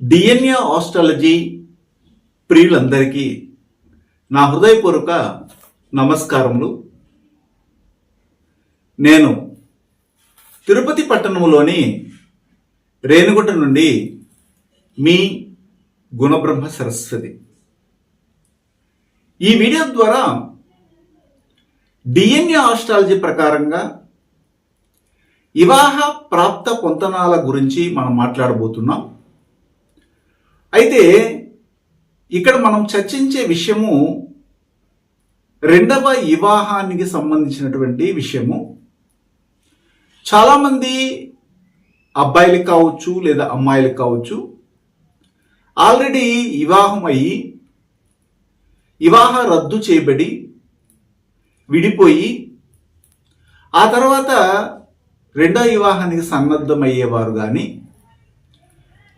DNA astrology ప్రియులందరికీ నా హృదయపూర్వక నమస్కారములు. నేను తిరుపతి పట్టణంలోని రేణుగుంట నుండి మీ గుణబ్రహ్మ సరస్వతి. ఈ వీడియో ద్వారా డిఎన్ఏ ఆస్ట్రాలజీ ప్రకారంగా వివాహ ప్రాప్త పొంతనాల గురించి మనం మాట్లాడబోతున్నాం. అయితే ఇక్కడ మనం చర్చించే విషయము రెండవ వివాహానికి సంబంధించినటువంటి విషయము. చాలామంది అబ్బాయిలకు కావచ్చు లేదా అమ్మాయిలకు కావచ్చు ఆల్రెడీ వివాహం అయ్యి వివాహ రద్దు చేయబడి విడిపోయి ఆ తర్వాత రెండో వివాహానికి సన్నద్ధమయ్యేవారు కానీ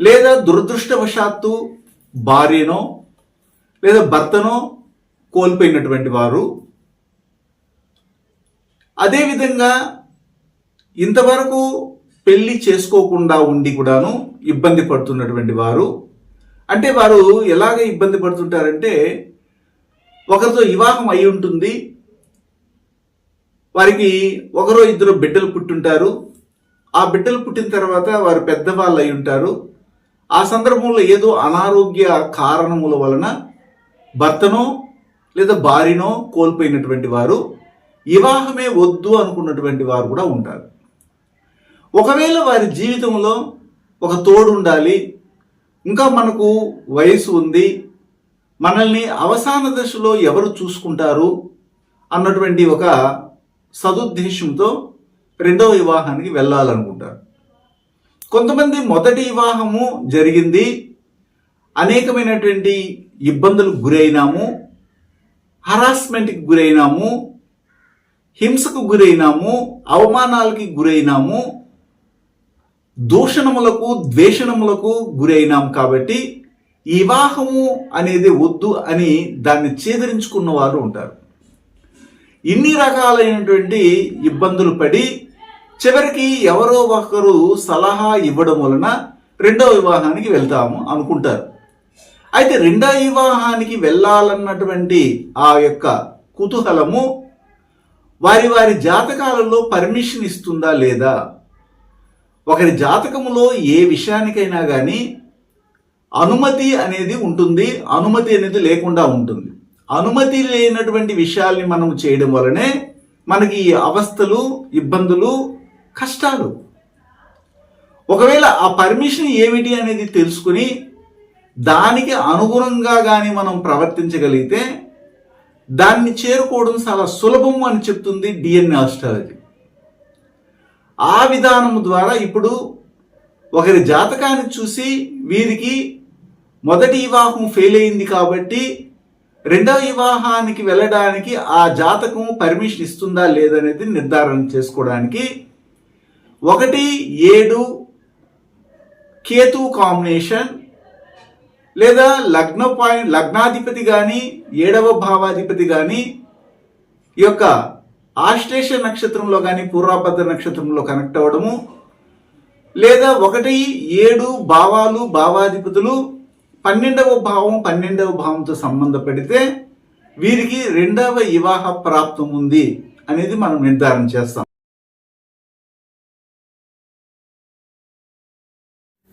లేదా దురదృష్టవశాత్తు భార్యనో లేదా భర్తనో కోల్పోయినటువంటి వారు అదేవిధంగా ఇంతవరకు పెళ్ళి చేసుకోకుండా ఉండి కూడాను ఇబ్బంది పడుతున్నటువంటి వారు అంటే వారు ఎలాగ ఇబ్బంది పడుతుంటారంటే ఒకరితో వివాహం అయి ఉంటుంది వారికి ఒకరో ఇద్దరు బిడ్డలు పుట్టుంటారు ఆ బిడ్డలు పుట్టిన తర్వాత వారు పెద్దవాళ్ళు అయి ఉంటారు ఆ సందర్భంలో ఏదో అనారోగ్య కారణముల వలన భర్తనో లేదా భార్యనో కోల్పోయినటువంటి వారు వివాహమే వద్దు అనుకున్నటువంటి వారు కూడా ఉంటారు. ఒకవేళ వారి జీవితంలో ఒక తోడు ఉండాలి ఇంకా మనకు వయసు ఉంది మనల్ని అవసాన దశలో ఎవరు చూసుకుంటారు అన్నటువంటి ఒక సదుద్దేశంతో రెండవ వివాహానికి వెళ్ళాలనుకుంటారు. కొంతమంది మొదటి వివాహము జరిగింది. అనేకమైనటువంటి ఇబ్బందులకు గురైనాము. హరాస్మెంట్కి గురైనాము. హింసకు గురైనాము. అవమానాలకి గురైనాము. దూషణములకు ద్వేషణములకు గురైనాం కాబట్టి ఈ వివాహము అనేది వద్దు అని దాన్ని చేదరించుకున్న వారు ఉంటారు. ఇన్ని రకాలైనటువంటి ఇబ్బందులు పడి చివరికి ఎవరో ఒకరు సలహా ఇవ్వడం వలన రెండో వివాహానికి వెళ్తాము అనుకుంటారు. అయితే రెండో వివాహానికి వెళ్ళాలన్నటువంటి ఆ యొక్క కుతూహలము వారి వారి జాతకాలలో పర్మిషన్ ఇస్తుందా లేదా? ఒకరి జాతకములో ఏ విషయానికైనా కానీ అనుమతి అనేది ఉంటుంది అనుమతి అనేది లేకుండా ఉంటుంది. అనుమతి లేనటువంటి విషయాల్ని మనం చేయడం వలనే మనకి ఈ అవస్థలు ఇబ్బందులు కష్టాలు. ఒకవేళ ఆ పర్మిషన్ ఏమిటి అనేది తెలుసుకుని దానికి అనుగుణంగా కానీ మనం ప్రవర్తించగలిగితే దాన్ని చేరుకోవడం చాలా సులభం అని చెప్తుంది డిఎన్ఏ ఆస్ట్రాలజీ. ఆ విధానం ద్వారా ఇప్పుడు ఒకరి జాతకాన్ని చూసి వీరికి మొదటి వివాహం ఫెయిల్ అయింది కాబట్టి రెండవ వివాహానికి వెళ్ళడానికి ఆ జాతకం పర్మిషన్ ఇస్తుందా లేదనేది నిర్ధారణ చేసుకోవడానికి ఒకటి ఏడు కేతు కాంబినేషన్ లేదా లగ్న పాయింట్ లగ్నాధిపతి కానీ ఏడవ భావాధిపతి కానీ ఈ యొక్క ఆశ్లేష నక్షత్రంలో కానీ పూర్వాభద్ర నక్షత్రంలో కనెక్ట్ అవ్వడము లేదా ఒకటి ఏడు భావాలు భావాధిపతులు పన్నెండవ భావం పన్నెండవ భావంతో సంబంధపడితే వీరికి రెండవ వివాహ ప్రాప్తం ఉంది అనేది మనం నిర్ధారణ చేస్తాం.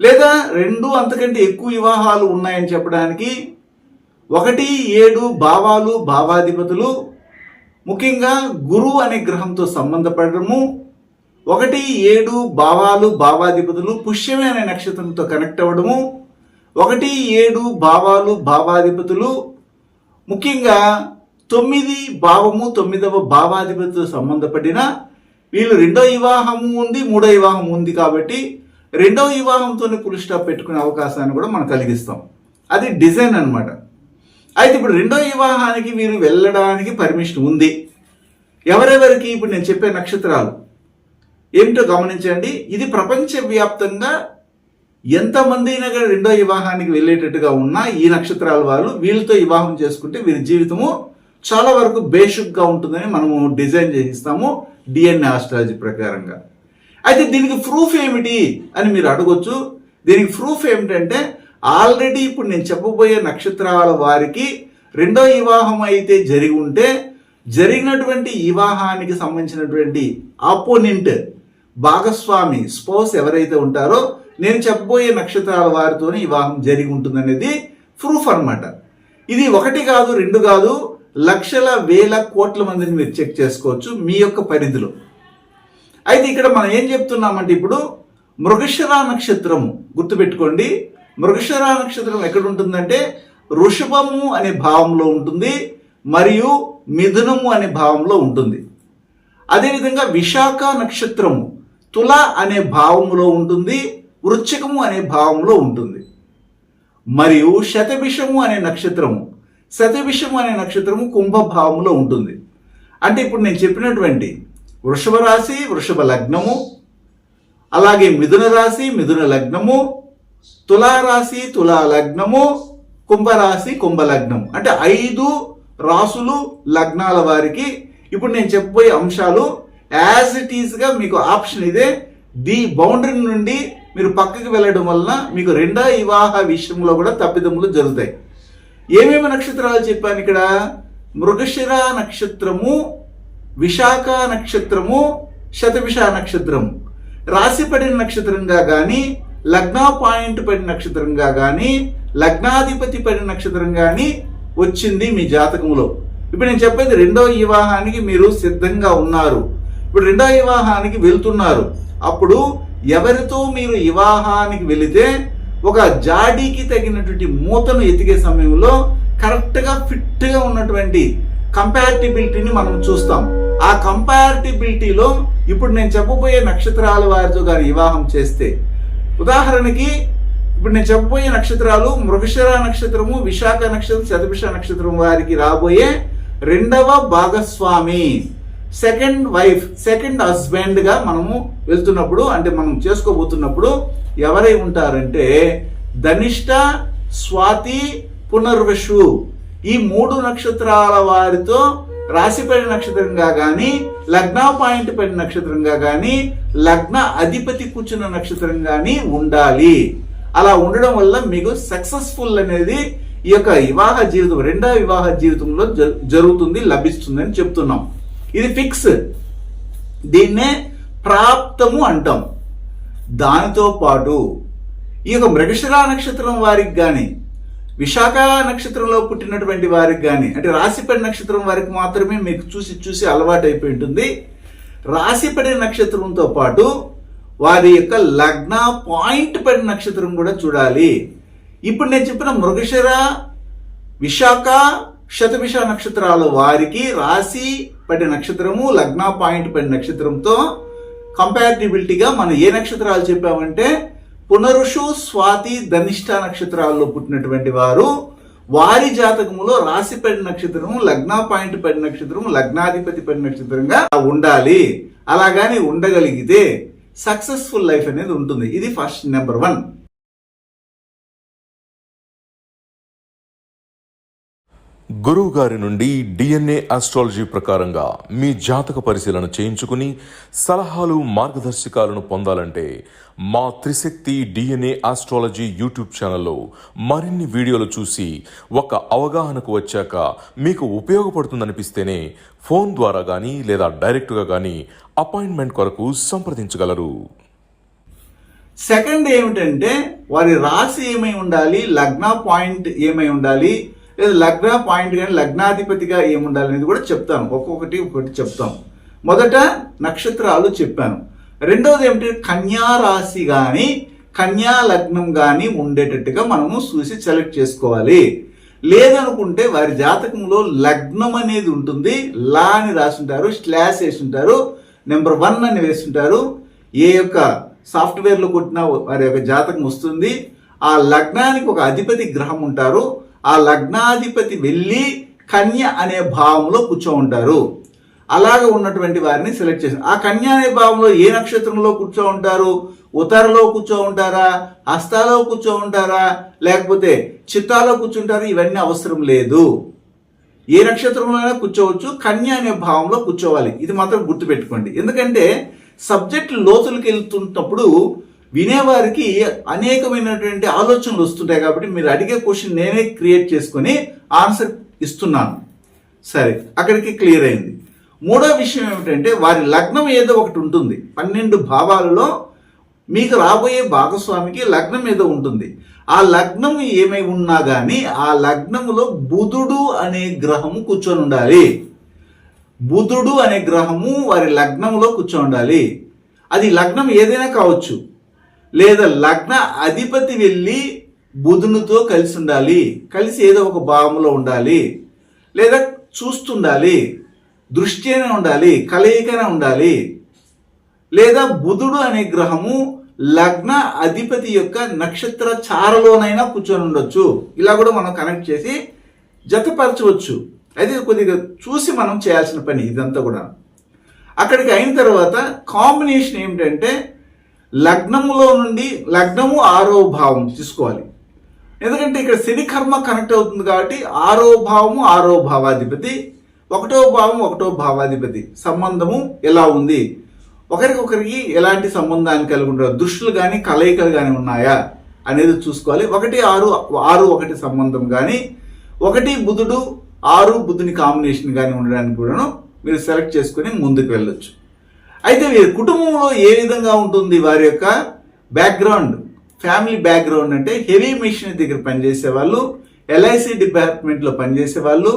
లేదా రెండు అంతకంటే ఎక్కువ వివాహాలు ఉన్నాయని చెప్పడానికి ఒకటి ఏడు భావాలు భావాధిపతులు ముఖ్యంగా గురువు అనే గ్రహంతో సంబంధపడము ఒకటి ఏడు భావాలు భావాధిపతులు పుష్యమే అనే నక్షత్రంతో కనెక్ట్ అవ్వడము ఒకటి ఏడు భావాలు భావాధిపతులు ముఖ్యంగా తొమ్మిది భావము తొమ్మిదవ భావాధిపతితో సంబంధపడిన వీళ్ళు రెండో వివాహము ఉంది మూడో వివాహం ఉంది కాబట్టి రెండో వివాహంతోనే ఫుల్ స్టాప్ పెట్టుకునే అవకాశాన్ని కూడా మనం కలిగిస్తాం. అది డిజైన్ అన్నమాట. అయితే ఇప్పుడు రెండో వివాహానికి వీరు వెళ్ళడానికి పర్మిషన్ ఉంది. ఎవరెవరికి? ఇప్పుడు నేను చెప్పే నక్షత్రాలు. ఏమిటో గమనించండి. ఇది ప్రపంచవ్యాప్తంగా ఎంతమంది అయినా కానీ రెండో వివాహానికి వెళ్ళేటట్టుగా ఉన్నా ఈ నక్షత్రాల వాళ్ళు వీళ్ళతో వివాహం చేసుకుంటే వీరి జీవితము చాలా వరకు బేషుక్గా ఉంటుందని మనము డిజైన్ చేయిస్తాము. డిఎన్ఏ ఆస్ట్రాలజీ ప్రకారంగా. అయితే దీనికి ప్రూఫ్ ఏమిటి అని మీరు అడగొచ్చు. దీనికి ప్రూఫ్ ఏమిటంటే ఆల్రెడీ ఇప్పుడు నేను చెప్పబోయే నక్షత్రాల వారికి రెండో వివాహం అయితే జరిగి ఉంటే జరిగినటువంటి వివాహానికి సంబంధించినటువంటి ఆపోనెంట్ భాగస్వామి స్పోస్ ఎవరైతే ఉంటారో నేను చెప్పబోయే నక్షత్రాల వారితోనే వివాహం జరిగి ఉంటుందనేది ప్రూఫ్ అన్నమాట. ఇది ఒకటి కాదు రెండు కాదు లక్షల వేల కోట్ల మందిని మీరు చెక్ చేసుకోవచ్చు మీ యొక్క పరిధిలో. అయితే ఇక్కడ మనం ఏం చెప్తున్నామంటే ఇప్పుడు మృగశిర నక్షత్రము గుర్తుపెట్టుకోండి. మృగశిర నక్షత్రం ఎక్కడ ఉంటుందంటే వృషభము అనే భావంలో ఉంటుంది మరియు మిథునము అనే భావంలో ఉంటుంది. అదేవిధంగా విశాఖ నక్షత్రము తుల అనే భావములో ఉంటుంది వృశ్చికము అనే భావంలో ఉంటుంది. మరియు శతభిషము అనే నక్షత్రము శతభిషము అనే నక్షత్రము కుంభభావంలో ఉంటుంది. అంటే ఇప్పుడు నేను చెప్పినటువంటి వృషభ రాశి వృషభ లగ్నము అలాగే మిథున రాశి మిథున లగ్నము తులారాశి తులా లగ్నము కుంభరాశి కుంభలగ్నము అంటే ఐదు రాసులు లగ్నాల వారికి ఇప్పుడు నేను చెప్పబోయే అంశాలు యాజ్ ఇట్ ఈస్గా మీకు ఆప్షన్ ఇదే. ది బౌండరీ నుండి మీరు పక్కకి వెళ్ళడం వలన మీకు రెండో వివాహ విషయంలో కూడా తప్పిదములు జరుగుతాయి. ఏమేమి నక్షత్రాలు చెప్పాను ఇక్కడ? మృగశిర నక్షత్రము విశాఖ నక్షత్రము శతవిష నక్షత్రము. రాశి పడిన నక్షత్రంగా కానీ లగ్న పాయింట్ పడిన నక్షత్రంగా కానీ లగ్నాధిపతి పడిన నక్షత్రం కానీ వచ్చింది మీ జాతకంలో ఇప్పుడు నేను చెప్పేది రెండో వివాహానికి మీరు సిద్ధంగా ఉన్నారు. ఇప్పుడు రెండో వివాహానికి వెళ్తున్నారు. అప్పుడు ఎవరితో మీరు వివాహానికి వెళితే ఒక జాడీకి తగినటువంటి మూతను ఎతికే సమయంలో కరెక్ట్గా ఫిట్గా ఉన్నటువంటి కంపారిటిబిలిటీని మనం చూస్తాం. ఆ కంపారిటిబిలిటీలో ఇప్పుడు నేను చెప్పబోయే నక్షత్రాల వారితో గారి వివాహం చేస్తే ఉదాహరణకి ఇప్పుడు నేను చెప్పబోయే నక్షత్రాలు మృగశిర నక్షత్రము విశాఖ నక్షత్రం శతభిష నక్షత్రం వారికి రాబోయే రెండవ భాగస్వామి సెకండ్ వైఫ్ సెకండ్ హస్బెండ్గా మనము వెళ్తున్నప్పుడు అంటే మనం చేసుకోబోతున్నప్పుడు ఎవరై ఉంటారంటే ధనిష్ట స్వాతి పునర్వశు ఈ మూడు నక్షత్రాల వారితో రాశి నక్షత్రంగా కానీ లగ్న పాయింట్ పడిన నక్షత్రంగా కానీ లగ్న అధిపతి కూర్చున్న నక్షత్రం కానీ ఉండాలి. అలా ఉండడం వల్ల మీకు సక్సెస్ఫుల్ అనేది ఈ యొక్క వివాహ జీవితం రెండవ వివాహ జీవితంలో జ- జరుగుతుంది లభిస్తుంది అని చెప్తున్నాం. ఇది ఫిక్స్ దీన్నే ప్రాప్తము అంటాం. దానితో పాటు ఈ యొక్క మృగశిరా నక్షత్రం వారికి కానీ విశాఖ నక్షత్రంలో పుట్టినటువంటి వారికి కానీ అంటే రాశిపడి నక్షత్రం వారికి మాత్రమే మీకు చూసి చూసి అలవాటు అయిపోయి ఉంటుంది. రాశిపడి నక్షత్రంతో పాటు వారి యొక్క లగ్న పాయింట్ పడి నక్షత్రం కూడా చూడాలి. ఇప్పుడు నేను చెప్పిన మృగశిర విశాఖ శతభిష నక్షత్రాల వారికి రాశి పడి నక్షత్రము లగ్న పాయింట్ పడి నక్షత్రంతో కంపారిటిబిలిటీగా మనం ఏ నక్షత్రాలు చెప్పామంటే పునరుషు స్వాతి ధనిష్ట నక్షత్రాల్లో పుట్టినటువంటి వారు వారి జాతకములో రాశి పడి నక్షత్రము లగ్న పాయింట్ పడి నక్షత్రము లగ్నాధిపతి పడి నక్షత్రంగా ఉండాలి. అలాగని ఉండగలిగితే సక్సెస్ఫుల్ లైఫ్ అనేది ఉంటుంది. ఇది ఫస్ట్ నెంబర్ వన్. గురువు గారి నుండి డిఎన్ఏ ఆస్ట్రాలజీ ప్రకారంగా మీ జాతక పరిశీలన చేయించుకుని సలహాలు మార్గదర్శకాలను పొందాలంటే మా త్రిశక్తి డిఎన్ఏ ఆస్ట్రాలజీ యూట్యూబ్ ఛానల్లో మరిన్ని వీడియోలు చూసి ఒక అవగాహనకు వచ్చాక మీకు ఉపయోగపడుతుందనిపిస్తేనే ఫోన్ ద్వారా కానీ లేదా డైరెక్ట్గా కానీ అపాయింట్మెంట్ కొరకు సంప్రదించగలరు. సెకండ్ ఏమిటంటే వారి రాశి ఏమై ఉండాలి లగ్న పాయింట్ ఏమై ఉండాలి లేదా లగ్న పాయింట్ కానీ లగ్నాధిపతిగా ఏముండాలి అనేది కూడా చెప్తాను. ఒక్కొక్కటి ఒక్కొక్కటి చెప్తాం. మొదట నక్షత్రాలు చెప్పాను. రెండవది ఏమిటి? కన్యా రాశి కానీ కన్యా లగ్నం కానీ ఉండేటట్టుగా మనము చూసి సెలెక్ట్ చేసుకోవాలి. లేదనుకుంటే వారి జాతకంలో లగ్నం అనేది ఉంటుంది. లా అని రాసుంటారు స్లాష్ వేసి ఉంటారు నెంబర్ వన్ అని వేసుంటారు. ఏ యొక్క సాఫ్ట్వేర్లో కొట్టిన వారి యొక్క జాతకం వస్తుంది. ఆ లగ్నానికి ఒక అధిపతి గ్రహం ఉంటారు. ఆ లగ్నాధిపతి వెళ్ళి కన్య అనే భావంలో కూర్చో ఉంటారు అలాగ ఉన్నటువంటి వారిని సెలెక్ట్ చేసి ఆ కన్య అనే భావంలో ఏ నక్షత్రంలో కూర్చో ఉంటారు ఉత్తరలో కూర్చో ఉంటారా హస్తాలో కూర్చో ఉంటారా లేకపోతే చిత్తాలో కూర్చుంటారా? ఇవన్నీ అవసరం లేదు. ఏ నక్షత్రంలోనైనా కూర్చోవచ్చు. కన్య అనే భావంలో కూర్చోవాలి. ఇది మాత్రం గుర్తుపెట్టుకోండి. ఎందుకంటే సబ్జెక్ట్ లోతులకు వెళ్తున్నప్పుడు వినేవారికి అనేకమైనటువంటి ఆలోచనలు వస్తుంటాయి కాబట్టి మీరు అడిగే క్వశ్చన్ నేనే క్రియేట్ చేసుకొని ఆన్సర్ ఇస్తున్నాను. సరే అక్కడికి క్లియర్ అయింది. మూడో విషయం ఏమిటంటే వారి లగ్నం ఏదో ఒకటి ఉంటుంది. పన్నెండు భావాలలో మీకు రాబోయే భాగస్వామికి లగ్నం ఏదో ఉంటుంది. ఆ లగ్నం ఏమై ఉన్నా కానీ ఆ లగ్నములో బుధుడు అనే గ్రహము కూర్చొని ఉండాలి. బుధుడు అనే గ్రహము వారి లగ్నంలో కూర్చొని ఉండాలి. అది లగ్నం ఏదైనా కావచ్చు. లేదా లగ్న అధిపతి వెళ్ళి బుధునితో కలిసి ఉండాలి. కలిసి ఏదో ఒక భావంలో ఉండాలి. లేదా చూస్తుండాలి. దృష్టి అయినా ఉండాలి. కలయికనే ఉండాలి. లేదా బుధుడు అనే గ్రహము లగ్న అధిపతి యొక్క నక్షత్ర చారలోనైనా కూర్చొని ఉండొచ్చు. ఇలా కూడా మనం కనెక్ట్ చేసి జతపరచవచ్చు. అయితే కొద్దిగా చూసి మనం చేయాల్సిన పని ఇదంతా కూడా. అక్కడికి అయిన తర్వాత కాంబినేషన్ ఏమిటంటే లగ్నములో నుండి లగ్నము ఆరో భావం తీసుకోవాలి. ఎందుకంటే ఇక్కడ శని కర్మ కనెక్ట్ అవుతుంది కాబట్టి ఆరో భావము ఆరో భావాధిపతి ఒకటో భావం ఒకటో భావాధిపతి సంబంధము ఎలా ఉంది? ఒకరికొకరికి ఎలాంటి సంబంధాన్ని కలిగి ఉంటారు? దృష్టిలు కానీ కలయికలు కానీ ఉన్నాయా అనేది చూసుకోవాలి. ఒకటి ఆరు ఆరు ఒకటి సంబంధం కానీ ఒకటి బుధుడు ఆరు బుధుని కాంబినేషన్ కానీ ఉండడానికి కూడాను మీరు సెలెక్ట్ చేసుకుని ముందుకు వెళ్ళొచ్చు. అయితే వీరి కుటుంబంలో ఏ విధంగా ఉంటుంది వారి యొక్క బ్యాక్గ్రౌండ్ ఫ్యామిలీ బ్యాక్గ్రౌండ్ అంటే హెవీ మిషన్ దగ్గర పనిచేసే వాళ్ళు ఎల్ఐసి డిపార్ట్మెంట్లో పనిచేసే వాళ్ళు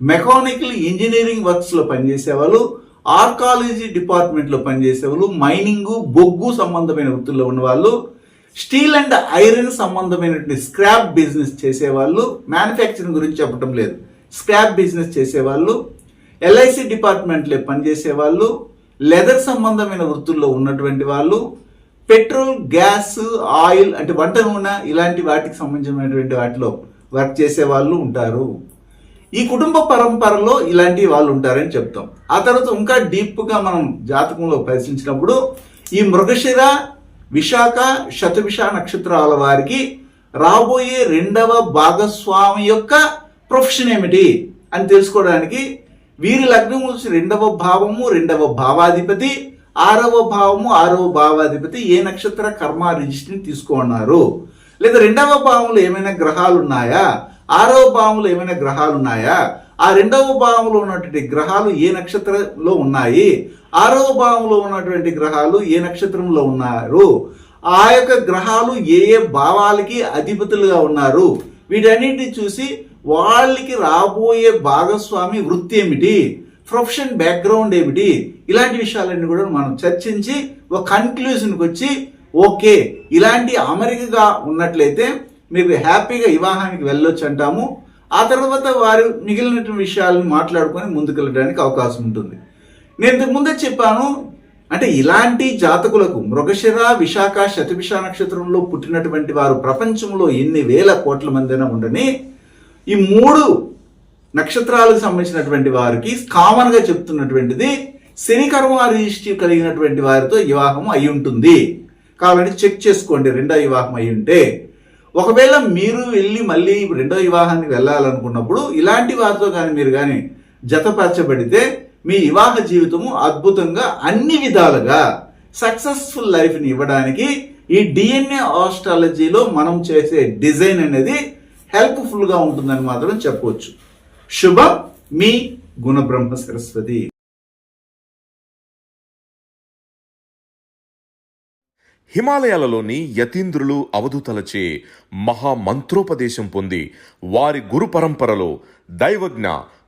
మెకానికల్ ఇంజనీరింగ్ వర్క్స్లో పనిచేసే వాళ్ళు ఆర్కాలజీ డిపార్ట్మెంట్లో పనిచేసే వాళ్ళు మైనింగ్ బొగ్గు సంబంధమైన వృత్తుల్లో ఉన్నవాళ్ళు స్టీల్ అండ్ ఐరన్ సంబంధమైనటువంటి స్క్రాప్ బిజినెస్ చేసేవాళ్ళు మ్యానుఫ్యాక్చరింగ్ గురించి చెప్పడం లేదు. స్క్రాప్ బిజినెస్ చేసేవాళ్ళు ఎల్ఐసి డిపార్ట్మెంట్లో పనిచేసే వాళ్ళు లెదర్ సంబంధమైన వృత్తుల్లో ఉన్నటువంటి వాళ్ళు పెట్రోల్ గ్యాస్ ఆయిల్ అంటే వంట నూనె ఇలాంటి వాటికి సంబంధించినటువంటి వాటిలో వర్క్ చేసే వాళ్ళు ఉంటారు. ఈ కుటుంబ పరంపరలో ఇలాంటి వాళ్ళు ఉంటారని చెప్తాం. ఆ తర్వాత ఇంకా డీప్గా మనం జాతకంలో పరిశీలించినప్పుడు ఈ మృగశిర విశాఖ శతవిష నక్షత్రాల వారికి రాబోయే రెండవ భాగస్వామి యొక్క ప్రొఫెషన్ ఏమిటి అని తెలుసుకోవడానికి వీరి లగ్నం వచ్చి రెండవ భావము రెండవ భావాధిపతి ఆరవ భావము ఆరవ భావాధిపతి ఏ నక్షత్ర కర్మ రిజిస్ట్రీని తీసుకున్నారు? లేదా రెండవ భావంలో ఏమైనా గ్రహాలు ఉన్నాయా? ఆరవ భావంలో ఏమైనా గ్రహాలు ఉన్నాయా? ఆ రెండవ భావంలో ఉన్నటువంటి గ్రహాలు ఏ నక్షత్రంలో ఉన్నాయి? ఆరవ భావంలో ఉన్నటువంటి గ్రహాలు ఏ నక్షత్రంలో ఉన్నారు? ఆ యొక్క గ్రహాలు ఏ ఏ భావాలకి అధిపతులుగా ఉన్నారు? వీటన్నిటిని చూసి వాళ్ళకి రాబోయే భాగస్వామి వృత్తి ఏమిటి? ప్రొఫెషన్ బ్యాక్గ్రౌండ్ ఏమిటి? ఇలాంటి విషయాలన్నీ కూడా మనం చర్చించి ఒక కన్క్లూజన్కి వచ్చి ఓకే ఇలాంటి అమరికగా ఉన్నట్లయితే మీకు హ్యాపీగా వివాహానికి వెళ్ళొచ్చు అంటాము. ఆ తర్వాత వారు మిగిలిన విషయాలను మాట్లాడుకొని ముందుకెళ్ళడానికి అవకాశం ఉంటుంది. నేను ఇంతకు ముందే చెప్పాను అంటే ఇలాంటి జాతకులకు మృగశిర విశాఖ శతభిష నక్షత్రంలో పుట్టినటువంటి వారు ప్రపంచంలో ఎన్ని వేల కోట్ల మందైనా ఉండని ఈ మూడు నక్షత్రాలకు సంబంధించినటువంటి వారికి కామన్గా చెప్తున్నటువంటిది శని కర్మ రిజిస్ట్రీ కలిగినటువంటి వారితో వివాహం అయి ఉంటుంది. కాబట్టి చెక్ చేసుకోండి రెండో వివాహం అయి ఉంటే. ఒకవేళ మీరు వెళ్ళి మళ్ళీ రెండో వివాహానికి వెళ్ళాలనుకున్నప్పుడు ఇలాంటి వారితో కానీ మీరు కానీ జతపరచబడితే మీ వివాహ జీవితము అద్భుతంగా అన్ని విధాలుగా సక్సెస్ఫుల్ లైఫ్ని ఇవ్వడానికి ఈ డిఎన్ఏ ఆస్ట్రాలజీలో మనం చేసే డిజైన్ అనేది హెల్ప్ఫుల్గా ఉంటుందని మాత్రం చెప్పవచ్చు శుభం మీ గుణబ్రహ్మ సరస్వతి. హిమాలయాలలోని యతీంద్రులు అవధూతలచే మహామంత్రోపదేశం పొంది వారి గురు పరంపరలో దైవజ్ఞ